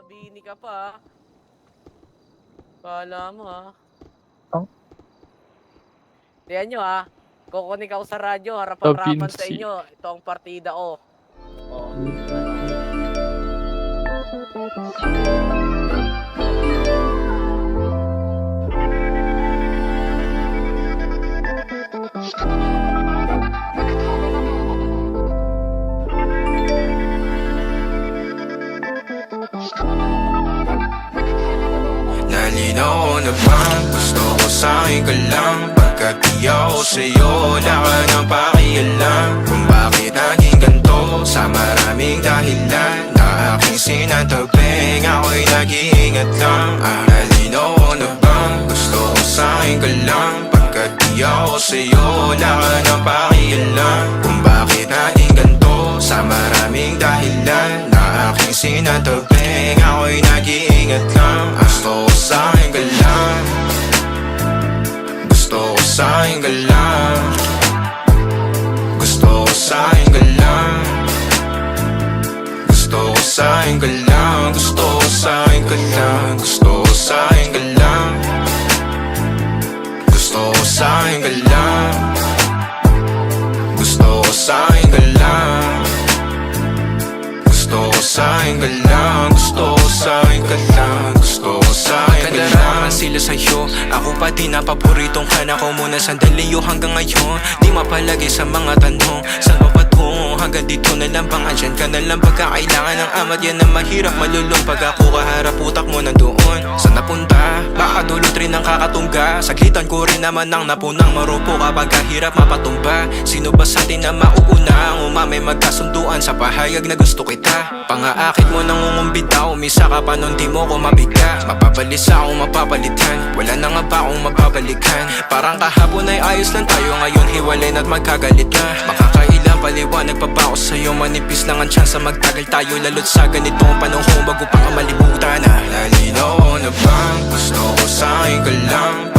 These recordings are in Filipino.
Nakabini ka pa. ah. Kala mo ha. Oh. Tiyan nyo ha. Kukunin ako sa radyo, harapan-harapan sa inyo. Ito ang partida ko. Oh. Nalinaw na ba? Gusto ko sa'yo ka lang. Pagkat di ako sa'yo Wala ka nang pakialam. Kung bakit naging ganito? Sa maraming dahilan. Na aking sinatagping Ako'y nag-iingat lang. Ah, Nalinaw na ba? Gusto ko sa'yo ka lang. Pagkat di ako sa'yo Wala ka nang pakialam. Kung bakit naging ganito? Sa maraming dahilan. Na aking Ako'y nag-iingat lang Gusto ko sa'yo ka lang Gusto ko sa'yo ka lang Gusto ko sa'yo ka lang Gusto ko sa'yo ka lang Gusto ko sa'yo ka lang Gusto ko sa'yo ka lang Gusto ko sa'yo ka lang Gusto ko sa'yo ka lang Gusto ko sa'yo ka lang lang Gusto ko sa'yo Kadaraman sila sa'yo. Ako pa din na paboritong ka na ko muna sandali yo hanggang ngayon. Di mapalagi sa mga tanong. Saan ba patungo hanggang dito na lang bang andyan ka na lang? Pagka kailangan ng amat yan na mahirap. Malulong Pag ako kaharap utak mo nandoon. Saan Saglitan ko rin naman ang napunang marupo Kapag kahirap mapatumba Sino ba sa atin na mauuna Ang umamay? Magkasunduan sa pahayag na gusto kita. Pangaakit mo nang umumbita Umisa ka pa nun di mo ko mabiga Mapabalisa akong mapapalitan Wala na nga ba akong mapabalikan Parang kahapon ay ayos lang tayo Ngayon hiwalay na't magkagalit na Makakailang paliwanag pa ba ako sa'yo? Manipis lang ang tsansa magtagal tayo Lalo't sa ganitong panahon Bago pa ka malibutan ah. Nalinaw na bang gusto ko sa'yo ka lang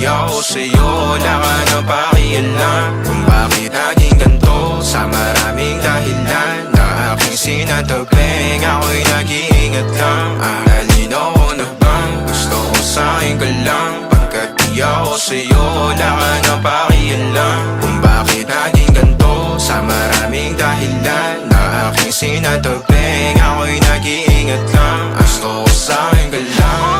di ako sa'yo Wala ka nang pakialam Kung bakit naging ganito? Sa maraming dahilan Na aking sinatagping Ako'y nag-iingat lang ah, Nalinaw na bang gusto ko sa'yo ka lang. Pagkat di ako sa'yo Wala ka nang pakialam Kung bakit naging ganito? Sa maraming dahilan Na aking sinatagping Ako'y nag-iingat lang Gusto ko sa'yo ka lang